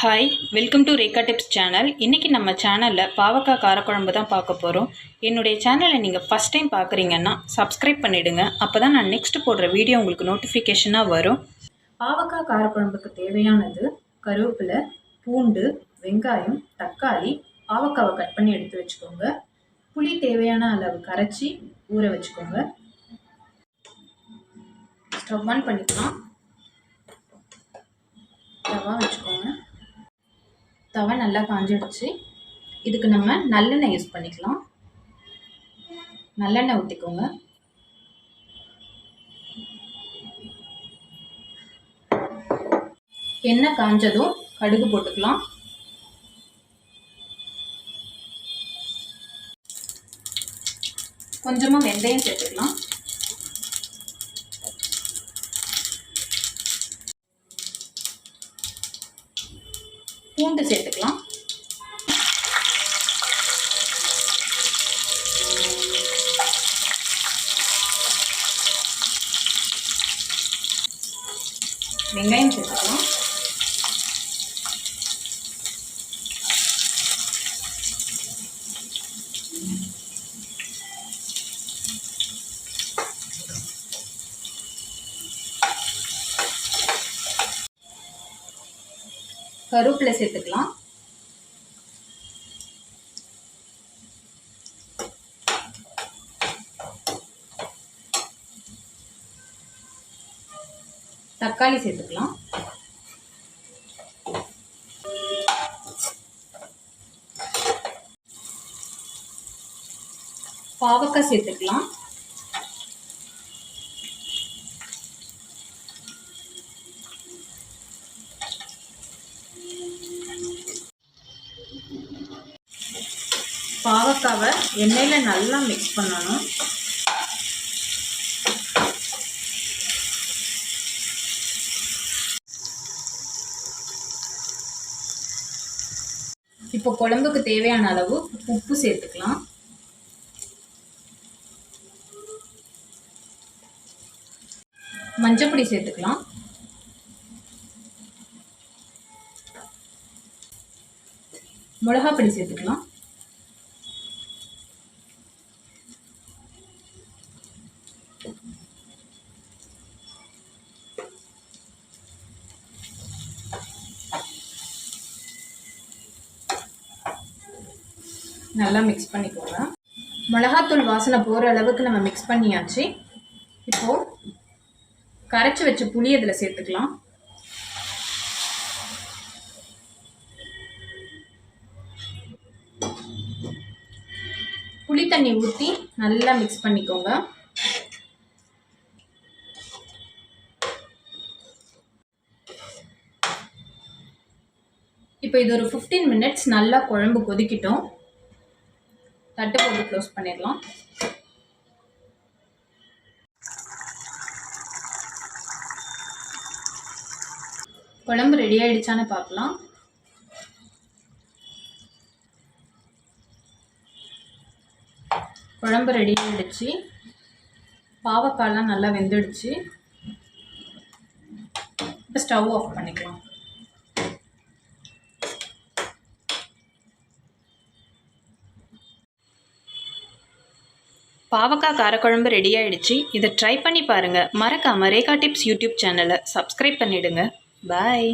Hi welcome to Rekha tips channel இன்றைக்கி நம்ம சேனலில் பாவக்காய் காரக்குழம்பு தான் பார்க்க போகிறோம் என்னுடைய சேனலை நீங்கள் ஃபஸ்ட் டைம் பார்க்குறீங்கன்னா சப்ஸ்கிரைப் பண்ணிவிடுங்க அப்போ தான் நான் நெக்ஸ்ட் போடுற வீடியோ உங்களுக்கு நோட்டிஃபிகேஷனாக வரும். பாவக்காய் காரக்குழம்புக்கு தேவையானது கருவேப்பிலை பூண்டு வெங்காயம் தக்காளி பாவக்காவை கட் பண்ணி எடுத்து வச்சுக்கோங்க. புளி தேவையான அளவு கரைச்சி ஊற வச்சுக்கோங்க. ஸ்டவ் ஆன் பண்ணிக்கலாம். ஸ்டவ்வாக வச்சுக்கோங்க. தவை நல்லா காஞ்சிடுச்சு. இதுக்கு நம்ம நல்லெண்ணெய் யூஸ் பண்ணிக்கலாம். நல்லெண்ணெய் ஊற்றிக்கோங்க எண்ணெய் காஞ்சதும் கடுகு போட்டுக்கலாம். கொஞ்சமாக வெந்தயம் சேர்த்துக்கலாம். பூண்டு சேர்த்துக்கலாம். வெங்காயம் சேர்த்துக்கலாம். கருவேப்பிலை சேர்த்துக்கலாம். தக்காளி சேர்த்துக்கலாம். பாவக்காய் சேர்த்துக்கலாம். பாவக்காவை எண்ணெயில் நல்லா மிக்ஸ் பண்ணணும். இப்போ குழம்புக்கு தேவையான அளவு உப்பு சேர்த்துக்கலாம். மஞ்சப்பொடி சேர்த்துக்கலாம். மிளகாப்பொடி சேர்த்துக்கலாம். நல்லா மிக்ஸ் பண்ணிக்கோங்க. மிளகாத்தூள் வாசனை போகிற அளவுக்கு நம்ம மிக்ஸ் பண்ணியாச்சு. இப்போது கரைச்சி வச்ச புளி அதில் சேர்த்துக்கலாம். புளி தண்ணி ஊற்றி நல்லா மிக்ஸ் பண்ணிக்கோங்க. இப்போ இது ஒரு ஃபிஃப்டீன் மினிட்ஸ் நல்லா குழம்பு கொதிக்கிட்டோம். தட்டு போட்டு க்ளோஸ் பண்ணிடலாம். குழம்பு ரெடி ஆயிடுச்சான்னு பார்க்கலாம். குழம்பு ரெடி ஆகிடுச்சு பாவக்காயெலாம் நல்லா வெந்துடுச்சு. இப்போ ஸ்டவ் ஆஃப் பண்ணிக்கலாம். பாவக்காய் காரக்குழம்பு ரெடி ஆயிடுச்சு. இதை ட்ரை பண்ணி பாருங்கள் மறக்காமல் ரேகா டிப்ஸ் யூடியூப் சேனலை சப்ஸ்கிரைப் பண்ணிவிடுங்க பாய்